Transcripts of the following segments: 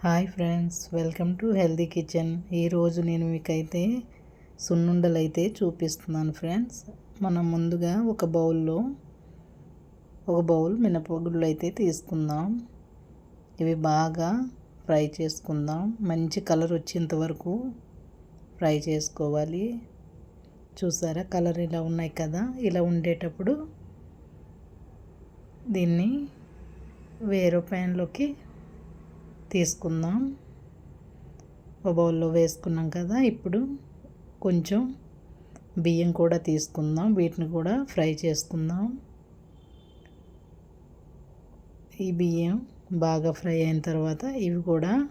Hi friends welcome to healthy kitchen. ఈరోజు నేను మీకైతే సున్నుండలు అయితే చూపిస్తున్నాను ఫ్రెండ్స్. మనం ముందుగా ఒక బౌల్లో ఒక బౌల్ మినపగుళ్ళు అయితే తీసుకుందాం. ఇవి బాగా ఫ్రై చేసుకుందాం. మంచి కలర్ వచ్చేంత వరకు ఫ్రై చేసుకోవాలి. చూసారా? కలర్ ఇలా ఉన్నాయి కదా? ఇలా ఉండేటప్పుడు దీన్ని వేరే ప్యాన్లోకి తీసుకుందాం. ఒక బౌల్లో వేసుకున్నాం కదా ఇప్పుడు కొంచెం బియ్యం కూడా తీసుకుందాం. వీటిని కూడా ఫ్రై చేసుకుందాం. ఈ బియ్యం బాగా ఫ్రై అయిన తర్వాత ఇవి కూడా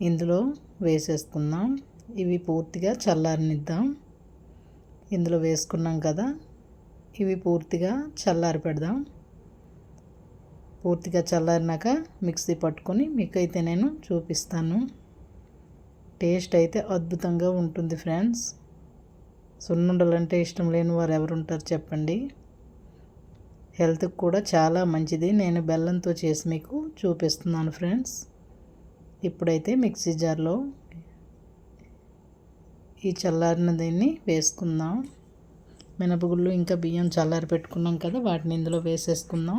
ఇందులో వేసేసుకుందాం. ఇవి పూర్తిగా చల్లారనిద్దాం. ఇందులో వేసుకున్నాం కదా ఇవి పూర్తిగా చల్లారి పెడదాం పూర్తిగా చల్లారినాక మిక్సీ పట్టుకొని మీకైతే నేను చూపిస్తాను. టేస్ట్ అయితే అద్భుతంగా ఉంటుంది ఫ్రెండ్స్. సున్నుండలు అంటే ఇష్టం లేని వారు ఎవరుంటారు చెప్పండి. హెల్త్కి కూడా చాలా మంచిది. నేను బెల్లంతో చేసి మీకు చూపిస్తున్నాను ఫ్రెండ్స్. ఇప్పుడైతే మిక్సీ జార్లో ఈ చల్లారిన దీన్ని వేసుకుందాం. మినపగుళ్ళు ఇంకా బియ్యం చల్లారి పెట్టుకున్నాం కదా వాటిని ఇందులో వేసేసుకుందాం.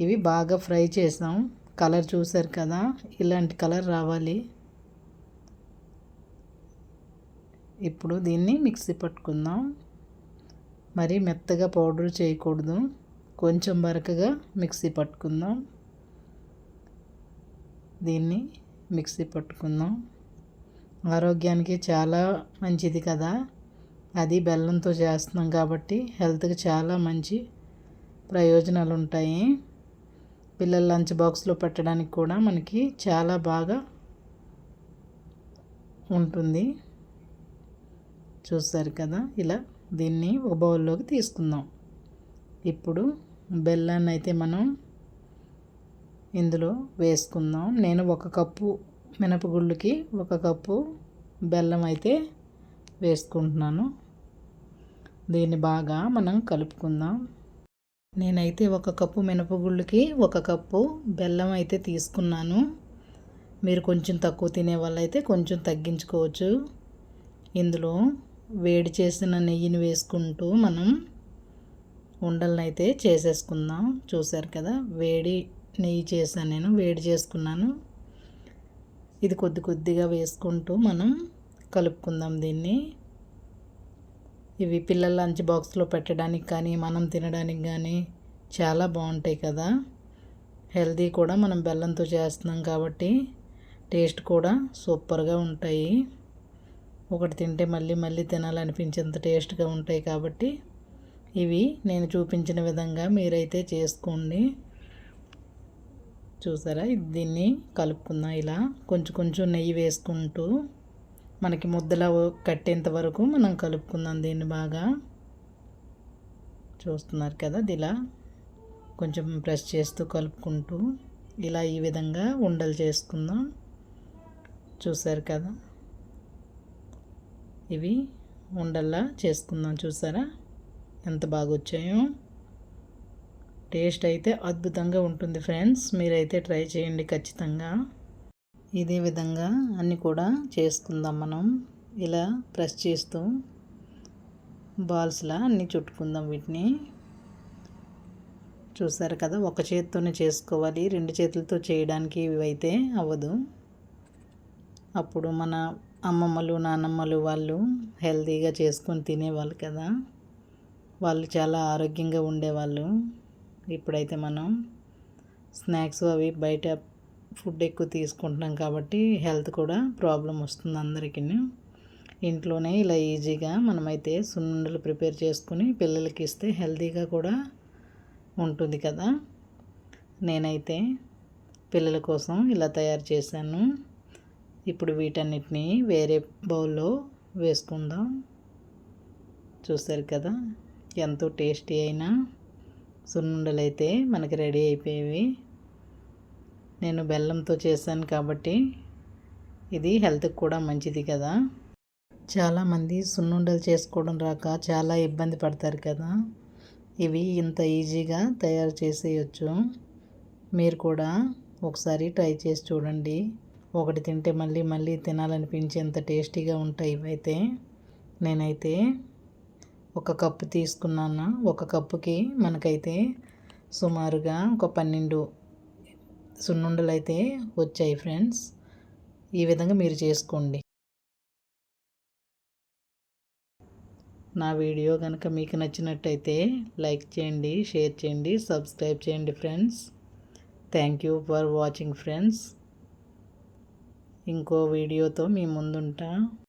ఇవి బాగా ఫ్రై చేసాం. కలర్ చూసారు కదా? ఇలాంటి కలర్ రావాలి. ఇప్పుడు దీన్ని మిక్సీ పట్టుకుందాం. మరి మెత్తగా పౌడర్ చేయకూడదు. కొంచెం వరకగా మిక్సీ పట్టుకుందాం. దీన్ని మిక్సీ పట్టుకుందాం. ఆరోగ్యానికి చాలా మంచిది కదా? అది బెల్లంతో చేస్తున్నాం కాబట్టి హెల్త్కి చాలా మంచి ప్రయోజనాలు ఉంటాయి పిల్లల లంచ్ బాక్స్లో పెట్టడానికి కూడా మనకి చాలా బాగా ఉంటుంది. చూస్తారు కదా? ఇలా దీన్ని ఒక బౌల్లోకి తీసుకుందాం. ఇప్పుడు బెల్లాన్ని అయితే మనం ఇందులో వేసుకుందాం. నేను ఒక కప్పు మినపగుళ్ళుకి ఒక కప్పు బెల్లం అయితే వేసుకుంటున్నాను. దీన్ని బాగా మనం కలుపుకుందాం. నేనైతే ఒక కప్పు మినపగుళ్ళుకి ఒక కప్పు బెల్లం అయితే తీసుకున్నాను. మీరు కొంచెం తక్కువ తినే వాళ్ళైతే కొంచెం తగ్గించుకోవచ్చు. ఇందులో వేడి చేసిన నెయ్యిని వేసుకుంటూ మనం ఉండలను అయితే చేసేసుకుందాం. చూశారు కదా వేడి నెయ్యి చేశాను నేను వేడి చేసుకున్నాను. ఇది కొద్ది కొద్దిగా వేసుకుంటూ మనం కలుపుకుందాం దీన్ని. ఇవి పిల్లల లంచ్ బాక్స్లో పెట్టడానికి కానీ మనం తినడానికి కానీ చాలా బాగుంటాయి కదా. హెల్దీ కూడా మనం బెల్లంతో చేస్తున్నాం కాబట్టి టేస్ట్ కూడా సూపర్గా ఉంటాయి. ఒకటి తింటే మళ్ళీ మళ్ళీ తినాలనిపించేంత టేస్ట్గా ఉంటాయి కాబట్టి ఇవి నేను చూపించిన విధంగా మీరైతే చేసుకోండి. చూసారా? దీన్ని కలుపుకుందాం ఇలా. కొంచెం కొంచెం నెయ్యి వేసుకుంటూ మనకి ముద్దలా కట్టేంత వరకు మనం కలుపుకుందాం దీన్ని బాగా. చూస్తున్నారు కదా ఇలా కొంచెం ప్రెస్ చేస్తూ కలుపుకుంటూ ఇలా ఈ విధంగా ఉండలు చేసుకుందాం. చూసారు కదా? ఇవి ఉండల్లా చేసుకుందాం చూసారా? ఎంత బాగా వచ్చాయో. టేస్ట్ అయితే అద్భుతంగా ఉంటుంది ఫ్రెండ్స్. మీరైతే ట్రై చేయండి ఖచ్చితంగా. ఇదే విధంగా అన్నీ కూడా చేసుకుందాం మనం. ఇలా ప్రెస్ చేస్తూ బాల్స్లా అన్నీ చుట్టుకుందాం వీటిని. చూసారు కదా ఒక చేతితోనే చేసుకోవాలి రెండు చేతులతో చేయడానికి ఇవైతే అవ్వదు. అప్పుడు మన అమ్మమ్మలు నానమ్మలు వాళ్ళు హెల్తీగా చేసుకొని తినేవాళ్ళు కదా. వాళ్ళు చాలా ఆరోగ్యంగా ఉండేవాళ్ళు. ఇప్పుడైతే మనం స్నాక్స్ అవి బయట ఫుడ్ ఎక్కువ తీసుకుంటున్నాం కాబట్టి హెల్త్ కూడా ప్రాబ్లం వస్తుంది అందరికీ ఇంట్లోనే ఇలా ఈజీగా మనమైతే సున్నుండలు ప్రిపేర్ చేసుకుని పిల్లలకి ఇస్తే హెల్తీగా కూడా ఉంటుంది కదా. నేనైతే పిల్లల కోసం ఇలా తయారు చేశాను. ఇప్పుడు వీటన్నిటిని వేరే బౌల్లో వేసుకుందాం. చూసారు కదా ఎంతో టేస్టీ అయిన సున్నుండలు అయితే మనకి రెడీ అయిపోయేవి. నేను బెల్లంతో చేశాను కాబట్టి ఇది హెల్త్కి కూడా మంచిది కదా. చాలామంది సున్నుండలు చేసుకోవడం రాక చాలా ఇబ్బంది పడతారు కదా. ఇవి ఇంత ఈజీగా తయారు చేసేయచ్చు. మీరు కూడా ఒకసారి ట్రై చేసి చూడండి. ఒకటి తింటే మళ్ళీ మళ్ళీ తినాలనిపించేంత టేస్టీగా ఉంటాయి ఇవైతే. నేనైతే ఒక కప్పు తీసుకున్నాను. ఒక కప్పుకి మనకైతే సుమారుగా ఒక పన్నెండు సున్నుండలు అయితే వచ్చాయి ఫ్రెండ్స్. ఈ విధంగా మీరు చేసుకోండి. నా వీడియో కనుక మీకు నచ్చినట్టయితే లైక్ చేయండి షేర్ చేయండి సబ్స్క్రైబ్ చేయండి friends. Thank you for watching friends. ఇంకో వీడియోతో మీ ముందుంటా.